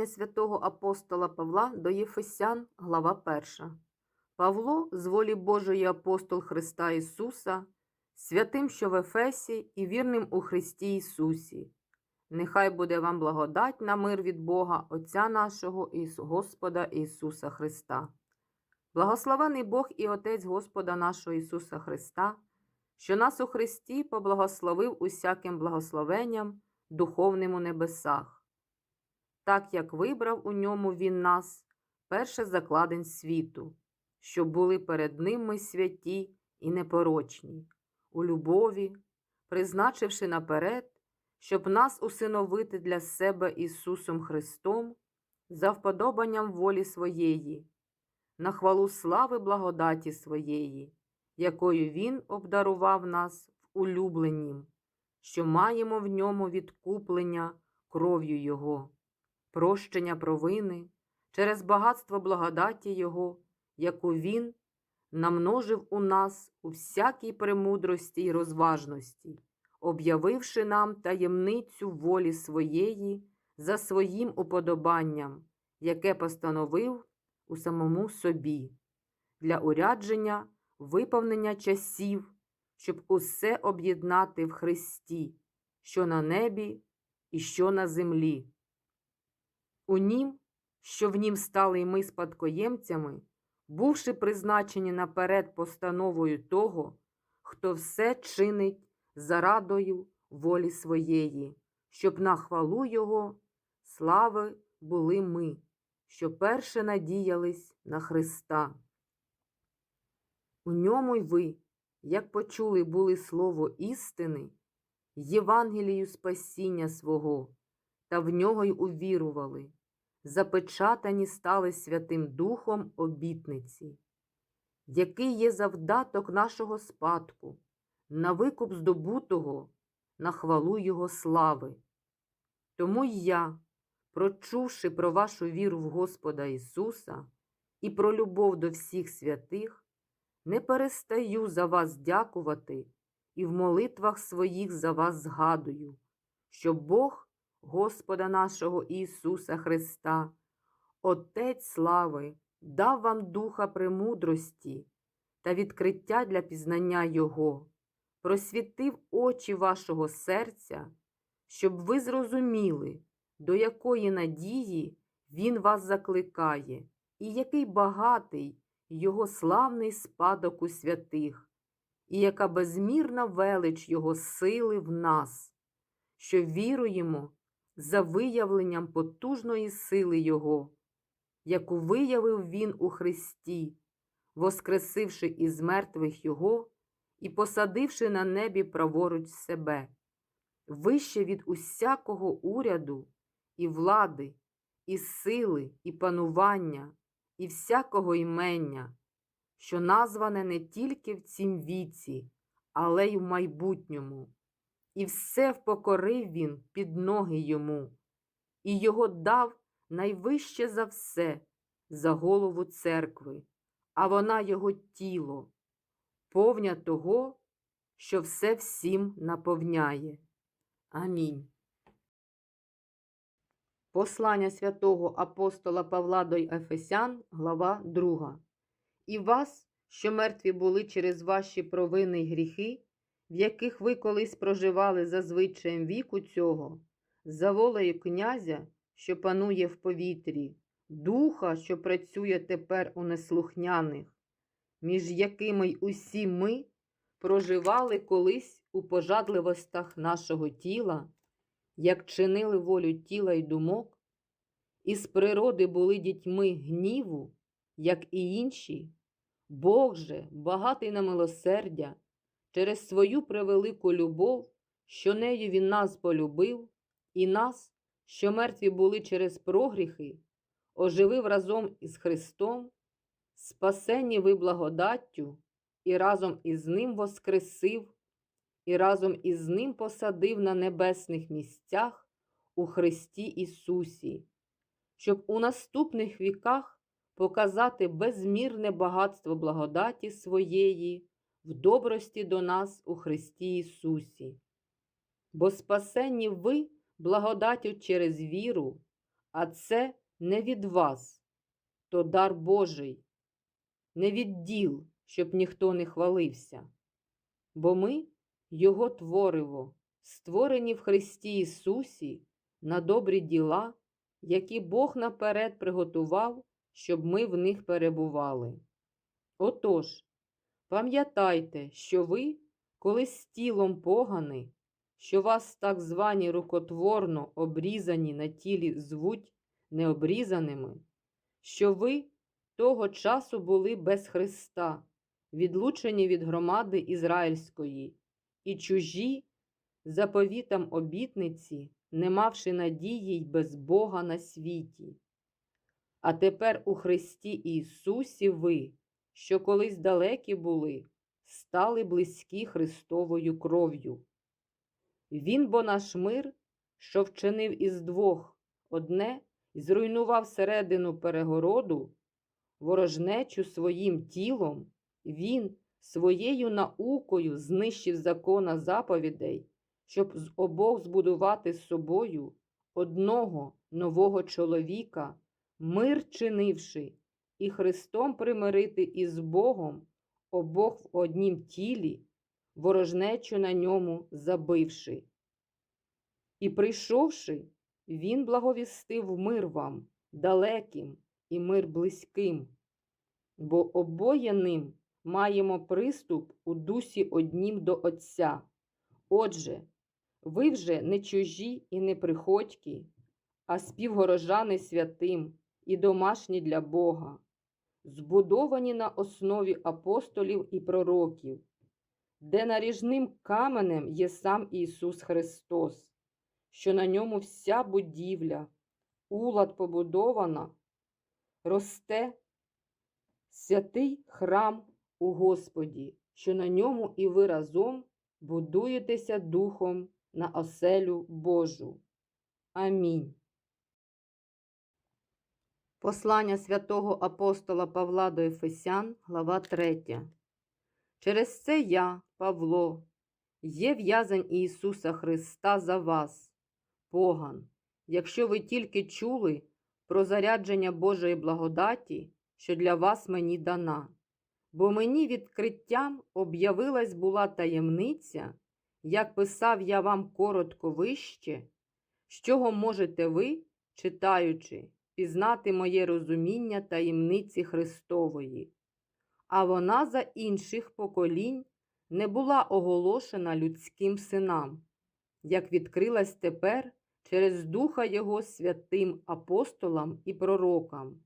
святого апостола Павла до Єфесян, глава 1. Павло, з волі Божої апостол Христа Ісуса, святим, що в Ефесі, і вірним у Христі Ісусі. Нехай буде вам благодать на мир від Бога, Отця нашого і Господа Ісуса Христа. Благословений Бог і Отець Господа нашого Ісуса Христа, що нас у Христі поблагословив усяким благословенням духовним у небесах так як вибрав у ньому він нас перше закладень світу, щоб були перед ним ми святі і непорочні, у любові, призначивши наперед, щоб нас усиновити для себе Ісусом Христом за вподобанням волі своєї, на хвалу слави благодаті своєї, якою Він обдарував нас в улюбленім, що маємо в ньому відкуплення кров'ю Його прощення провини через багатство благодаті Його, яку Він намножив у нас у всякій премудрості й розважності, об'явивши нам таємницю волі своєї за своїм уподобанням, яке постановив у самому собі, для урядження, виповнення часів, щоб усе об'єднати в Христі, що на небі і що на землі. У нім, що в нім стали й ми спадкоємцями, бувши призначені наперед постановою того, хто все чинить зарадою волі своєї, щоб на хвалу Його слави були ми, що перше надіялись на Христа. У ньому й ви, як почули були слово істини, Євангелію спасіння свого, та в нього й увірували. Запечатані стали Святим Духом обітниці, який є завдаток нашого спадку, на викуп здобутого, на хвалу Його слави. Тому й я, прочувши про вашу віру в Господа Ісуса і про любов до всіх святих, не перестаю за вас дякувати і в молитвах своїх за вас згадую, що Бог Господа нашого Ісуса Христа, Отець слави, дав вам духа премудрості та відкриття для пізнання Його, просвітив очі вашого серця, щоб ви зрозуміли, до якої надії Він вас закликає, і який багатий Його славний спадок у святих, і яка безмірна велич Його сили в нас, що віруємо за виявленням потужної сили Його, яку виявив Він у Христі, воскресивши із мертвих Його і посадивши на небі праворуч себе, вище від усякого уряду і влади, і сили, і панування, і всякого імення, що назване не тільки в цім віці, але й в майбутньому і все впокорив він під ноги йому, і його дав найвище за все, за голову церкви, а вона його тіло, повня того, що все всім наповняє. Амінь. Послання святого апостола Павла до Ефесян, глава 2. І вас, що мертві були через ваші провини й гріхи, в яких ви колись проживали за звичаєм віку цього, за волею князя, що панує в повітрі, духа, що працює тепер у неслухняних, між якими й усі ми проживали колись у пожадливостях нашого тіла, як чинили волю тіла й думок, і з природи були дітьми гніву, як і інші, Бог же, багатий на милосердя, через свою превелику любов, що нею Він нас полюбив, і нас, що мертві були через прогріхи, оживив разом із Христом, спасені ви благодаттю, і разом із Ним воскресив, і разом із Ним посадив на небесних місцях у Христі Ісусі, щоб у наступних віках показати безмірне багатство благодаті своєї в добрості до нас у Христі Ісусі. Бо спасені ви благодаттю через віру, а це не від вас, то дар Божий, не від діл, щоб ніхто не хвалився. Бо ми Його твориво, створені в Христі Ісусі на добрі діла, які Бог наперед приготував, щоб ми в них перебували. Отож, пам'ятайте, що ви, коли з тілом погани, що вас так звані рукотворно обрізані на тілі звуть необрізаними, що ви того часу були без Христа, відлучені від громади Ізраїльської, і чужі заповітам обітниці, не мавши надії й без Бога на світі. А тепер у Христі Ісусі ви, що колись далекі були, стали близькі Христовою кров'ю. Він бо наш мир, що вчинив із двох одне зруйнував середину перегороду, ворожнечу своїм тілом, він своєю наукою знищив закона заповідей, щоб з обох збудувати з собою одного нового чоловіка, мир чинивши, і Христом примирити із Богом обох в однім тілі, ворожнечу на ньому забивши. І прийшовши, він благовістив мир вам, далеким і мир близьким, бо обоє ним маємо приступ у дусі однім до Отця. Отже, ви вже не чужі і не приходькі, а співгорожани святим і домашні для Бога, збудовані на основі апостолів і пророків, де наріжним каменем є сам Ісус Христос, що на ньому вся будівля, улад побудована, росте святий храм у Господі, що на ньому і ви разом будуєтеся духом на оселю Божу. Амінь. Послання святого апостола Павла до Ефесян, глава 3. Через це я, Павло, є в'язень Ісуса Христа за вас, поган, якщо ви тільки чули про зарядження Божої благодаті, що для вас мені дана. Бо мені відкриттям об'явилась була таємниця, як писав я вам коротко вище, з чого можете ви, читаючи, пізнати моє розуміння таємниці Христової, а вона за інших поколінь не була оголошена людським синам, як відкрилась тепер через Духа Його святим апостолам і пророкам,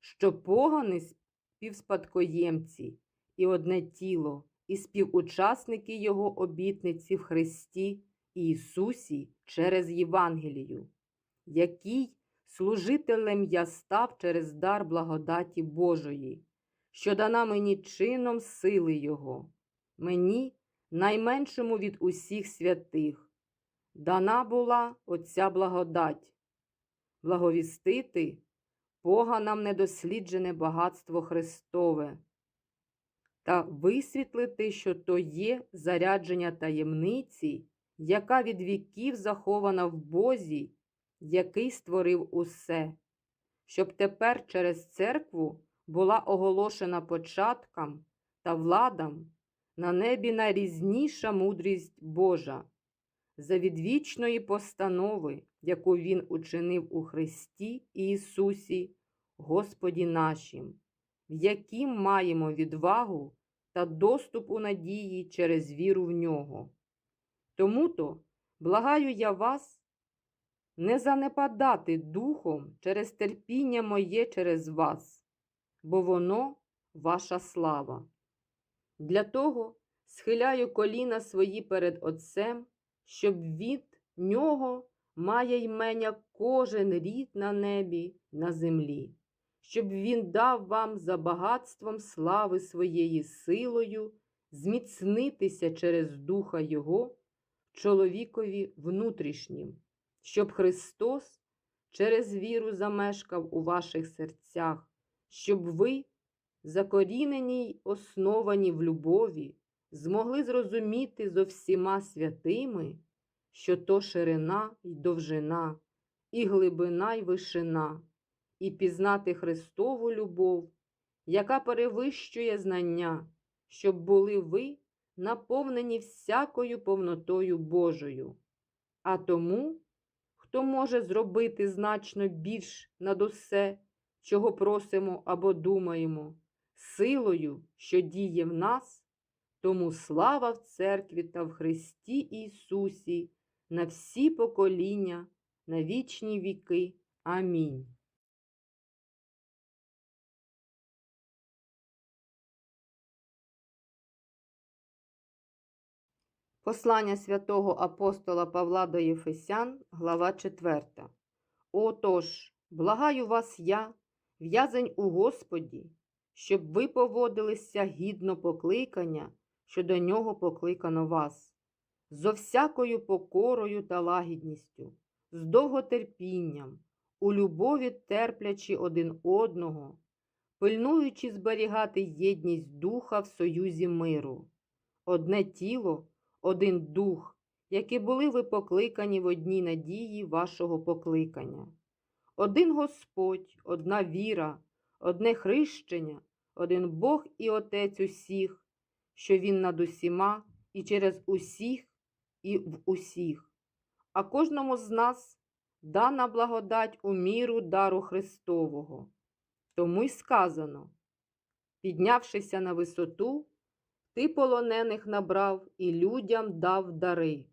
що погани співспадкоємці і одне тіло, і співучасники Його обітниці в Христі Ісусі через Євангелію, який служителем я став через дар благодаті Божої, що дана мені чином сили Його, мені, найменшому від усіх святих, дана була оця благодать, благовістити поганам недосліджене багатство Христове. Та висвітлити, що то є зарядження таємниці, яка від віків захована в Бозі, який створив усе, щоб тепер через церкву була оголошена початкам та владам на небі найрізніша мудрість Божа, за відвічної постанови, яку Він учинив у Христі Ісусі, Господі нашим, в яким маємо відвагу та доступ у надії через віру в нього. Тому то благаю я вас не занепадати духом через терпіння моє через вас, бо воно ваша слава. Для того схиляю коліна свої перед Отцем, щоб від нього має ймення кожен рід на небі, на землі, щоб він дав вам за багатством слави своєї силою зміцнитися через Духа Його чоловікові внутрішнім, щоб Христос через віру замешкав у ваших серцях, щоб ви, закорінені й основані в любові, змогли зрозуміти зо всіма святими, що то ширина й довжина, і глибина, й вишина, і пізнати Христову любов, яка перевищує знання, щоб були ви наповнені всякою повнотою Божою. А тому, хто може зробити значно більш над усе, чого просимо або думаємо, силою, що діє в нас, тому слава в церкві та в Христі Ісусі на всі покоління, на вічні віки. Амінь. Послання святого апостола Павла до Єфесян, глава 4. Отож, благаю вас я, в'язень у Господі, щоб ви поводилися гідно покликання, що до нього покликано вас, зо всякою покорою та лагідністю, з довготерпінням, у любові терплячи один одного, пильнуючи зберігати єдність духа в союзі миру, одне тіло, один дух, які були ви покликані в одній надії вашого покликання. Один Господь, одна віра, одне хрещення, один Бог і Отець усіх, що Він над усіма і через усіх і в усіх. А кожному з нас дана благодать у міру дару Христового. Тому й сказано, піднявшися на висоту, ти полонених набрав і людям дав дари.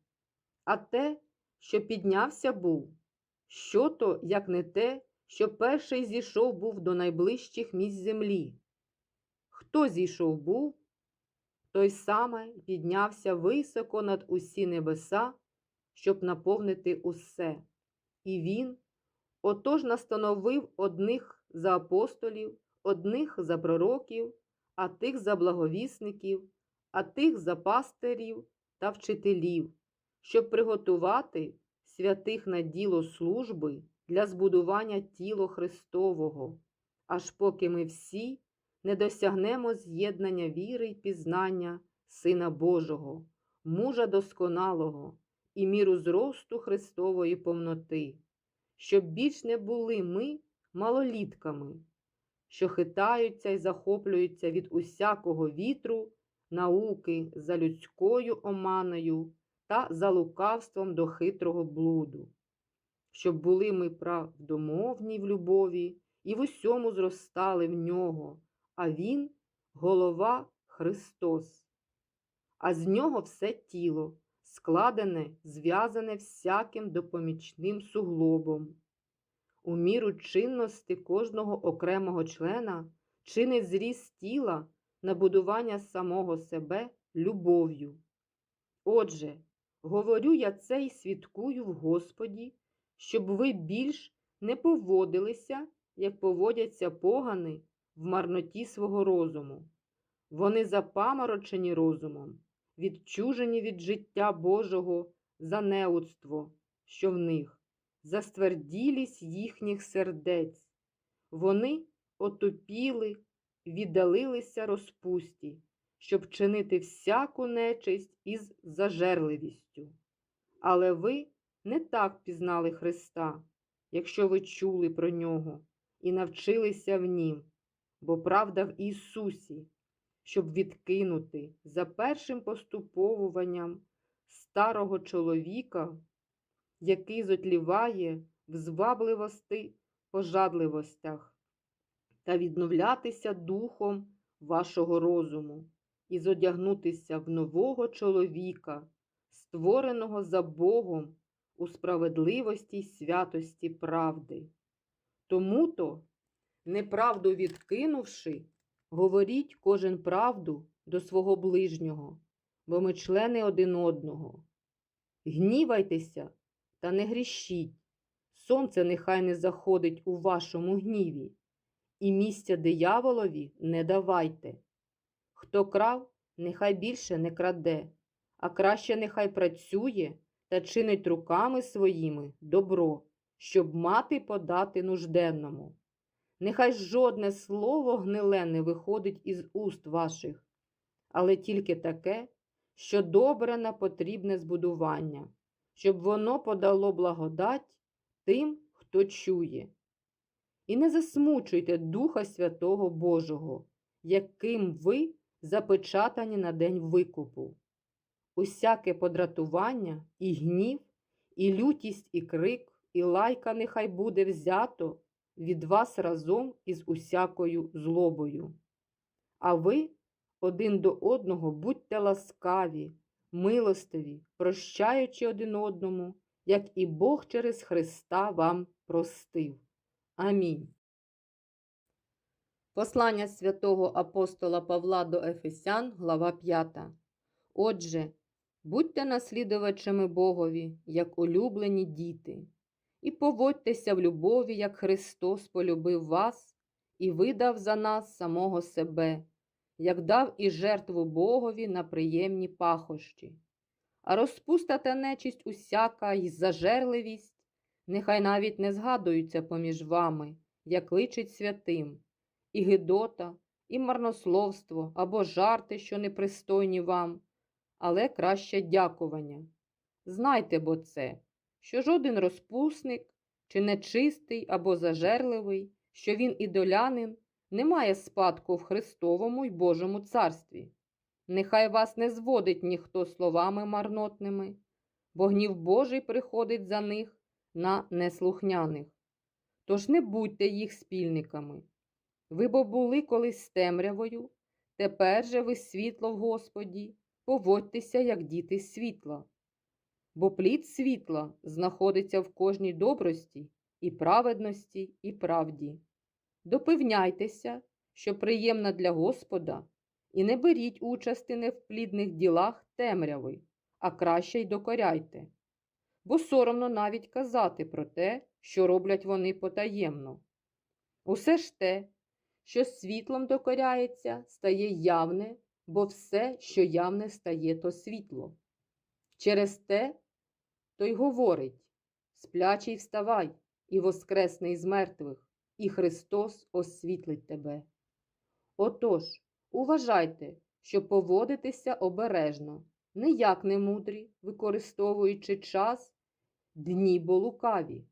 А те, що піднявся був, що то, як не те, що перший зійшов був до найближчих місць землі. Хто зійшов був, той саме піднявся високо над усі небеса, щоб наповнити усе. І він отож настановив одних за апостолів, одних за пророків, а тих за благовісників, а тих за пастирів та вчителів, щоб приготувати святих на діло служби для збудування тіла Христового, аж поки ми всі не досягнемо з'єднання віри й пізнання Сина Божого, мужа досконалого і міру зросту Христової повноти, щоб більш не були ми малолітками, що хитаються й захоплюються від усякого вітру, науки за людською оманою та за лукавством до хитрого блуду, щоб були ми правдомовні в любові і в усьому зростали в нього, а Він голова Христос, а з нього все тіло, складене, зв'язане всяким допомічним суглобом. У міру чинності кожного окремого члена чинить зріст тіла на будування самого себе любов'ю. Отже, говорю я це і свідкую в Господі, щоб ви більш не поводилися, як поводяться погани в марноті свого розуму. Вони запаморочені розумом, відчужені від життя Божого за неудство, що в них за стверділість їхніх сердець. Вони отупіли, віддалилися розпусті, щоб чинити всяку нечисть із зажерливістю. Але ви не так пізнали Христа, якщо ви чули про нього і навчилися в Нім, бо правда в Ісусі, щоб відкинути за першим поступовуванням старого чоловіка який зотліває в звабливости пожадливостях, та відновлятися духом вашого розуму і зодягнутися в нового чоловіка, створеного за Богом у справедливості й святості правди. Тому то, неправду відкинувши, говоріть кожен правду до свого ближнього, бо ми члени один одного. Гнівайтеся та не грішіть. Сонце нехай не заходить у вашому гніві, і місця дияволові не давайте. Хто крав, нехай більше не краде, а краще нехай працює та чинить руками своїми добро, щоб мати подати нужденному. Нехай жодне слово гниле не виходить із уст ваших, але тільки таке, що добре на потрібне збудування щоб воно подало благодать тим, хто чує. І не засмучуйте Духа Святого Божого, яким ви запечатані на день викупу. Усяке подратування і гнів, і лютість, і крик, і лайка нехай буде взято від вас разом із усякою злобою. А ви один до одного будьте ласкаві, милостиві, прощаючи один одному, як і Бог через Христа вам простив. Амінь. Послання святого апостола Павла до Ефесян, глава 5. Отже, будьте наслідувачами Богові, як улюблені діти, і поводьтеся в любові, як Христос полюбив вас і видав за нас самого себе, як дав і жертву Богові на приємні пахощі. А розпуста та нечисть усяка й зажерливість, нехай навіть не згадуються поміж вами, як личить святим, і гидота, і марнословство або жарти, що непристойні вам, але краще дякування. Знайте бо це, що жоден розпусник, чи нечистий або зажерливий, що він ідолянин, не має спадку в Христовому й Божому царстві. Нехай вас не зводить ніхто словами марнотними, бо гнів Божий приходить за них на неслухняних. Тож не будьте їх спільниками. Ви бо були колись темрявою, тепер же ви світло в Господі, поводьтеся, як діти світла. Бо плід світла знаходиться в кожній добрості і праведності, і правді. Допевняйтеся, що приємна для Господа, і не беріть участи не в плідних ділах темряви, а краще й докоряйте. Бо соромно навіть казати про те, що роблять вони потаємно. Усе ж те, що світлом докоряється, стає явне, бо все, що явне стає, то світло. Через те то й говорить сплячий вставай і воскресний з мертвих, і Христос освітлить тебе. Отож, уважайте, щоб поводитися обережно, ніяк не як немудрі, використовуючи час, дні бо лукаві.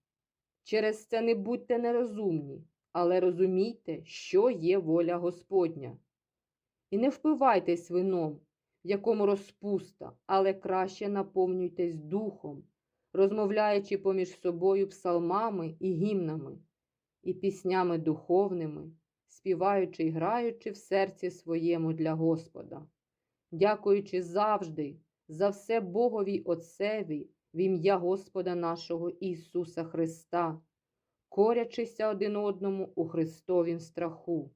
Через це не будьте нерозумні, але розумійте, що є воля Господня. І не впивайтесь вином, в якому розпуста, але краще наповнюйтесь духом, розмовляючи поміж собою псалмами і гімнами, і піснями духовними, співаючи й граючи в серці своєму для Господа, дякуючи завжди за все Богові Отцеві в ім'я Господа нашого Ісуса Христа, корячися один одному у Христовім страху.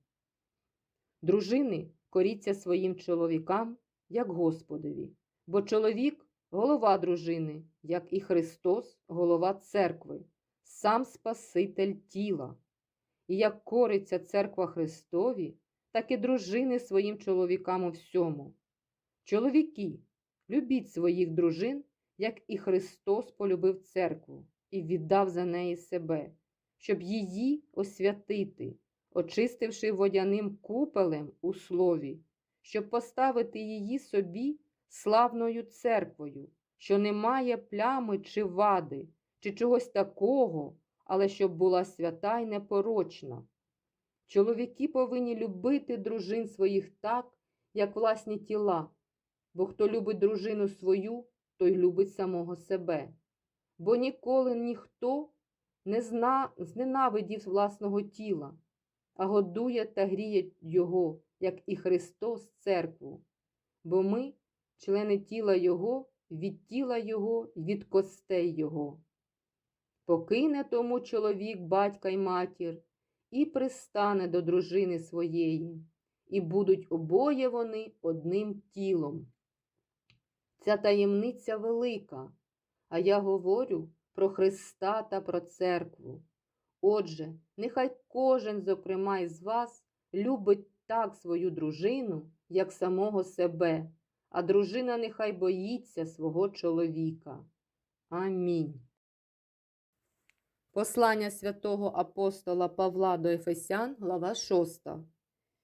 Дружини коріться своїм чоловікам, як Господові, бо чоловік голова дружини, як і Христос, голова церкви, сам Спаситель тіла. І як кориться церква Христові, так і дружини своїм чоловікам у всьому. Чоловіки, любіть своїх дружин, як і Христос полюбив церкву і віддав за неї себе, щоб її освятити, очистивши водяним купелем у слові, щоб поставити її собі славною церквою, що не має плями чи вади, чи чогось такого, але щоб була свята й непорочна. Чоловіки повинні любити дружин своїх так, як власні тіла, бо хто любить дружину свою, той любить самого себе. Бо ніколи ніхто не зна... зненавидів власного тіла, а годує та гріє його, як і Христос церкву. Бо ми, члени тіла Його, від тіла Його від костей Його. Покине тому чоловік батька й матір, і пристане до дружини своєї, і будуть обоє вони одним тілом. Ця таємниця велика, а я говорю про Христа та про церкву. Отже, нехай кожен, зокрема із вас, любить так свою дружину, як самого себе, а дружина нехай боїться свого чоловіка. Амінь. Послання святого апостола Павла до Ефесян, глава 6.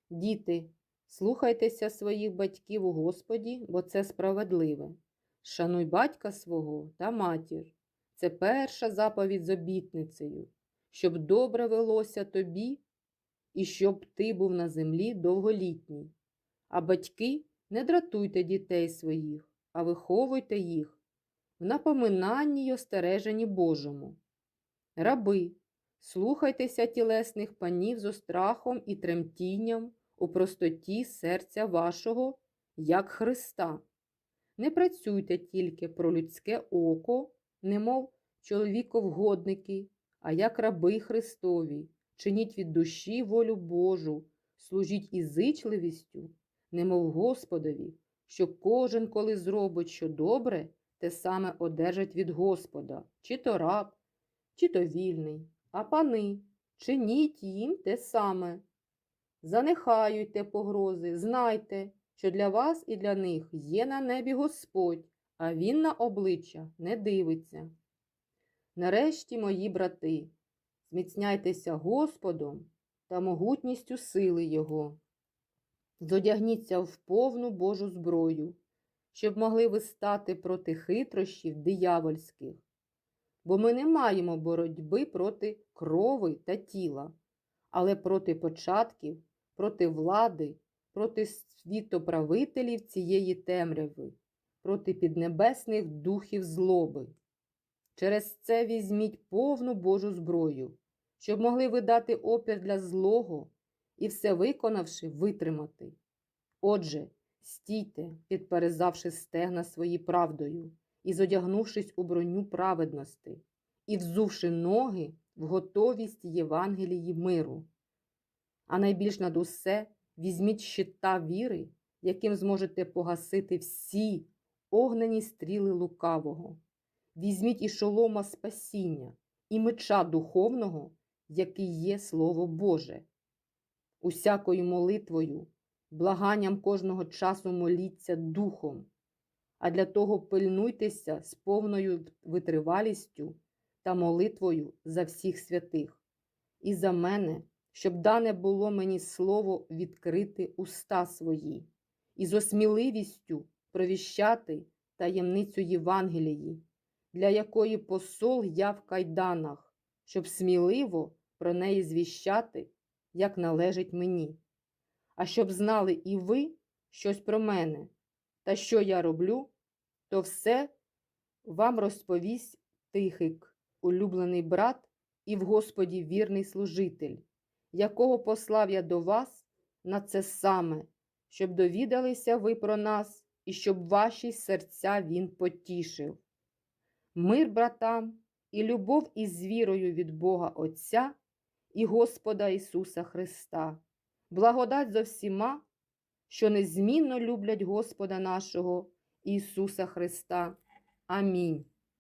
Діти, слухайтеся своїх батьків у Господі, бо це справедливе. Шануй батька свого та матір. Це перша заповідь з обітницею, щоб добре велося тобі, і щоб ти був на землі довголітній. А батьки, не дратуйте дітей своїх, а виховуйте їх в напоминанні й остереженні Божому. Раби, слухайтеся тілесних панів з острахом і тремтінням у простоті серця вашого, як Христа. Не працюйте тільки про людське око, немов чоловіковгодники, а як раби Христові, чиніть від душі волю Божу, служіть із зичливістю, немов Господові, що кожен, коли зробить що добре, те саме одержать від Господа, чи то раб, чи то вільний, а пани, чиніть їм те саме. Занехаюйте погрози, знайте, що для вас і для них є на небі Господь, а Він на обличчя не дивиться. Нарешті, мої брати, зміцняйтеся Господом та могутністю сили Його. Зодягніться в повну Божу зброю, щоб могли ви стати проти хитрощів диявольських. Бо ми не маємо боротьби проти крови та тіла, але проти початків, проти влади, проти світоправителів цієї темряви, проти піднебесних духів злоби. Через це візьміть повну Божу зброю, щоб могли ви дати опір для злого і все виконавши, витримати. Отже, стійте, підперезавши стегна свої правдою, і зодягнувшись у броню праведності, і взувши ноги в готовість Євангелії миру. А найбільш над усе візьміть щита віри, яким зможете погасити всі огнені стріли лукавого. Візьміть і шолома спасіння, і меча духовного, який є Слово Боже. Усякою молитвою, благанням кожного часу моліться духом, а для того пильнуйтеся з повною витривалістю та молитвою за всіх святих, і за мене, щоб дане було мені слово відкрити уста свої, і з осміливістю провіщати таємницю Євангелії, для якої посол я в кайданах, щоб сміливо про неї звіщати, як належить мені. А щоб знали і ви щось про мене, та що я роблю, то все вам розповість Тихик, улюблений брат і в Господі вірний служитель, якого послав я до вас на це саме, щоб довідалися ви про нас і щоб ваші серця він потішив. Мир братам і любов із вірою від Бога Отця і Господа Ісуса Христа, благодать зо всіма, що незмінно люблять Господа нашого Ісуса Христа. Амінь.